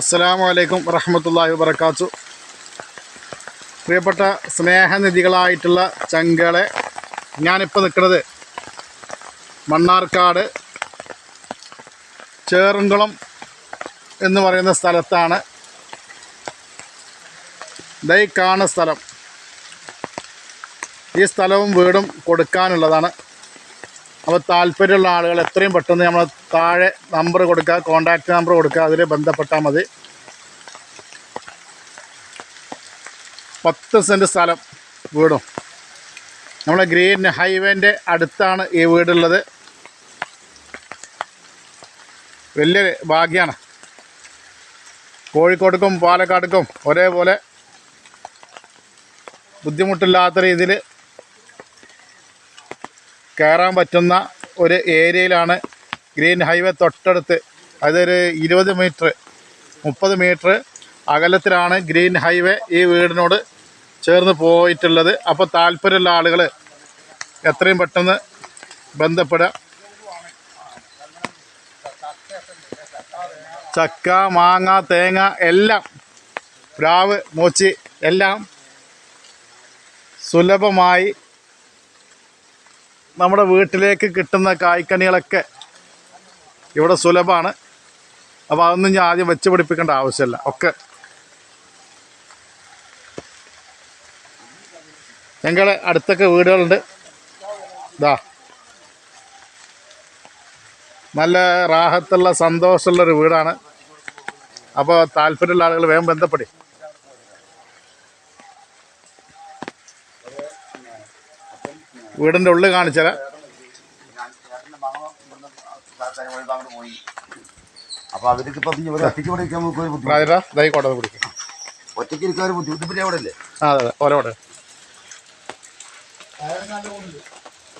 അസ്സലാമു വലൈക്കും വറഹമത്തല്ലാഹി വബർക്കാത്തു പ്രിയപ്പെട്ട സ്നേഹനിധികളായിട്ടുള്ള ചങ്കളെ ഞാനിപ്പോൾ നിൽക്കുന്നത് മണ്ണാർക്കാട് ചേറുംകുളം എന്ന് പറയുന്ന സ്ഥലത്താണ്. ദൈ കാണ സ്ഥലം. ഈ സ്ഥലവും വീടും കൊടുക്കാനുള്ളതാണ്. അപ്പോൾ താല്പര്യമുള്ള ആളുകൾ എത്രയും പെട്ടെന്ന് നമ്മൾ താഴെ നമ്പർ കൊടുക്കുക കോൺടാക്റ്റ് നമ്പർ കൊടുക്കുക അതിൽ ബന്ധപ്പെട്ടാൽ മതി. പത്ത് സെന്റ് സ്ഥലം വീടും. നമ്മളെ ഗ്രീൻ ഹൈവേന്റെ അടുത്താണ് ഈ വീടുള്ളത്. വലിയൊരു ഭാഗ്യമാണ് കോഴിക്കോട്ടേക്കും പാലക്കാട്ടേക്കും ഒരേപോലെ ബുദ്ധിമുട്ടില്ലാത്ത രീതിയിൽ കയറാൻ പറ്റുന്ന ഒരു ഏരിയയിലാണ് ഗ്രീൻ ഹൈവേ തൊട്ടടുത്ത്. അതൊരു ഇരുപത് മീറ്റർ മുപ്പത് മീറ്റർ അകലത്തിലാണ് ഗ്രീൻ ഹൈവേ ഈ വീടിനോട് ചേർന്ന് പോയിട്ടുള്ളത്. അപ്പോൾ താല്പര്യമുള്ള ആളുകൾ എത്രയും പെട്ടെന്ന് ബന്ധപ്പെടുക. ചക്ക മാങ്ങ തേങ്ങ എല്ലാം പ്രാവ് മൂച്ചി എല്ലാം സുലഭമായി നമ്മുടെ വീട്ടിലേക്ക് കിട്ടുന്ന കായ്ക്കണികളൊക്കെ ഇവിടെ സുലഭമാണ്. അപ്പോൾ അതൊന്നും ഞാൻ ആദ്യം വെച്ച് പിടിപ്പിക്കേണ്ട ആവശ്യമില്ല. ഒക്കെ ഞങ്ങളുടെ അടുത്തൊക്കെ വീടുകളുണ്ട്. ഇതാ നല്ല റാഹത്തുള്ള സന്തോഷമുള്ളൊരു വീടാണ്. അപ്പോൾ താല്പര്യമുള്ള ആളുകൾ വേഗം ബന്ധപ്പെടി. വീടിന്റെ ഉള്ളിൽ കാണിച്ചത് അപ്പൊ അവർക്ക് ഇപ്പൊ ഒറ്റയ്ക്ക് ഇരിക്കാൻ ബുദ്ധിമുട്ട്. രാജരാ ഇതായി കോട്ടത് പിടിക്കും. ഒറ്റയ്ക്ക് ഇരിക്കാൻ ഒരു ബുദ്ധിമുട്ട്. പിന്നെ അവിടെ അല്ലേ? അതെ അതെ. ഓടെ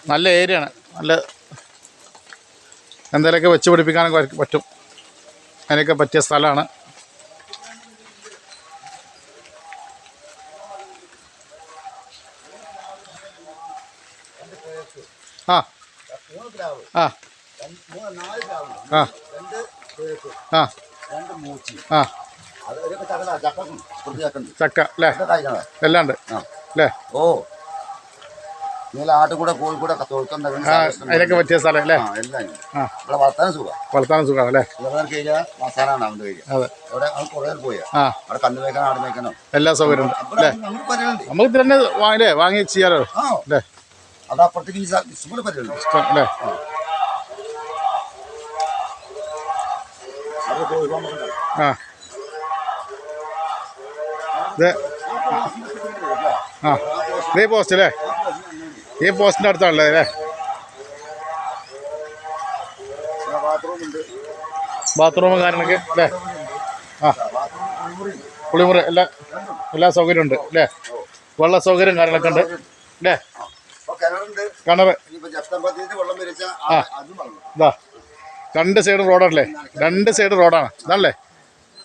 നല്ല ഏരിയ ആണ് നല്ല എന്തെങ്കിലുമൊക്കെ വെച്ച് പിടിപ്പിക്കാനൊക്കെ പറ്റും- അതിനൊക്കെ പറ്റിയ സ്ഥലമാണ്. ആ. ആ. ചക്ക. അല്ലേ? എല്ലാം ഉണ്ട്. അല്ലേ? ഓ. നിങ്ങൾ അതിനൊക്കെ പറ്റിയ സ്ഥലം അല്ലേ? എല്ലാം ഇവിടെ വളർത്താനും സുഖം. വളർത്താനും അല്ലേ? ഇവിടെ കഴിഞ്ഞാൽ മസാലാണ് അവന്റെ കഴിയുക അവിടെ കുറേ പോയാ. അവിടെ കണ്ണു ആട് എല്ലാ സൗകര്യവും അല്ലേ? നമുക്ക് ഇത് തന്നെ വാങ്ങില്ലേ വാങ്ങി ചെയ്യാലോ? അല്ലേ? അത് അപ്പുറത്തേക്ക് ഈ സ- ഇഷ്ടംപോലെ പരിപാടി അല്ലേ? ആ. ഇതേ പോസ്റ്റ് അല്ലേ? ഈ പോസ്റ്റിന്റെ അടുത്താണല്ലേ അല്ലേ? ബാത്റൂമും കാര്യങ്ങളൊക്കെ അല്ലേ? ആ. കുളിമുറി എല്ലാ എല്ലാ സൗകര്യം ഉണ്ട് അല്ലേ? വെള്ള സൗകര്യം കാര്യങ്ങളൊക്കെ ഉണ്ട് അല്ലേ? കിണറ് ആ. ഇതാ. രണ്ട് സൈഡ് റോഡല്ലേ? രണ്ട് സൈഡ് റോഡാണ്. ഇതാണല്ലേ?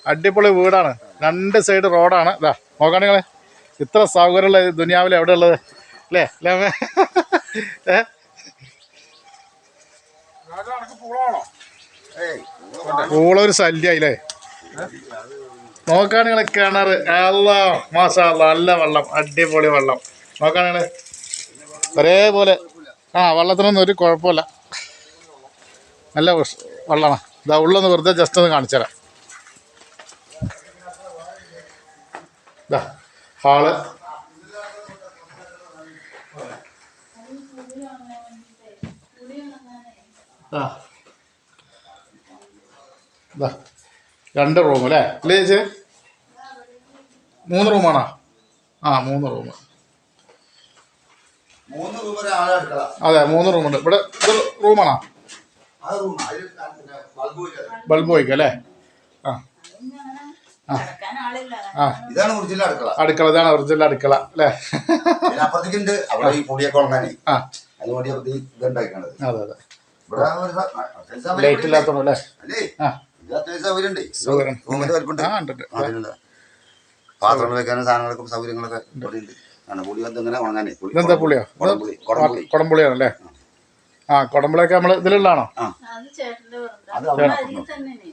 അടിപൊളി വീടാണ്. രണ്ട് സൈഡ് റോഡാണ്. ഇതാ. നോക്കുകയാണെങ്കിൽ ഇത്ര സൗകര്യമുള്ള ദുനിയാവിലെ ദുനിയാവിൽ എവിടെ ഉള്ളത് അല്ലേ? അല്ലേ അമ്മേ? ഏയ് പൂളൊരു ശല്യായില്ലേ? നോക്കാണ് അല്ലാ മാഷാ അല്ലാ, നല്ല വെള്ളം അടിപൊളി വെള്ളം. നോക്കാണ് നിങ്ങൾ ഒരേപോലെ. ആ വെള്ളത്തിനൊന്നും ഒരു കുഴപ്പമില്ല. നല്ല വെള്ളമാണ്. ഇതാ ഉള്ളൊന്ന് വെറുതെ ജസ്റ്റ് ഒന്ന് കാണിച്ചു തരാം. ഇതാ ഹാൾ. രണ്ട് റൂം അല്ലേ? അല്ലേ ചേച്ചി? മൂന്ന് റൂമാണോ ആ മൂന്ന് റൂം അതെ മൂന്ന് റൂം ഉണ്ട്. ഇവിടെ ഇത് റൂമാണോ ബൾബ് വയ്ക്കും അല്ലേ? ആ. ഇതാണ് ഒറിജിനൽ അടുക്കള. അടുക്കള ഇതാണ് ഒറിജിനൽ അടുക്കള അല്ലേ? പിന്നെ അപ്പുറത്തേക്ക് ഉണ്ട്. അവിടെ ഈ പൊടിയൊക്കെ ഉണങ്ങാനേ. ആ. അതുകൊണ്ട് ഇതുണ്ടാക്കണത് അതെ അതെ. ലൈറ്റ്? പാത്രങ്ങൾ വെക്കാനും സാധനങ്ങളൊക്കെ സൗകര്യങ്ങളൊക്കെ ഇതെന്താ പുളിയോ? കുടംപുളി കുടംപുളി കുടംപുളിയാണല്ലേ ആ. കുടംപുളിയൊക്കെ നമ്മൾ ഇതിലുള്ളതാണോ? ആ.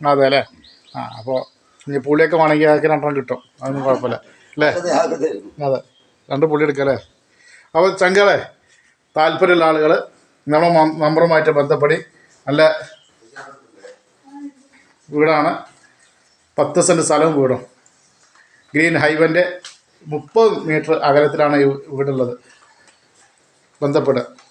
അത് അല്ലേ? ആ അപ്പോൾ ഇനി പുളിയൊക്കെ വേണമെങ്കിൽ അതൊക്കെ രണ്ടെണ്ണം കിട്ടും. അതൊന്നും കുഴപ്പമില്ല. അല്ലേ? അത്. രണ്ട് പുളി എടുക്കല്ലേ അപ്പോൾ ചങ്കളെ താല്പര്യമുള്ള ആളുകൾ നമ്മുടെ നമ്പറുമായിട്ട് ബന്ധപ്പെടി. നല്ല വീടാണ്. പത്ത് സെന്റ് സ്ഥലവും വീടും. ഗ്രീൻ ഹൈവന്റെ മുപ്പത് മീറ്റർ അകലത്തിലാണ് ഈ വീടുള്ളത്. ബന്ധപ്പെടുക.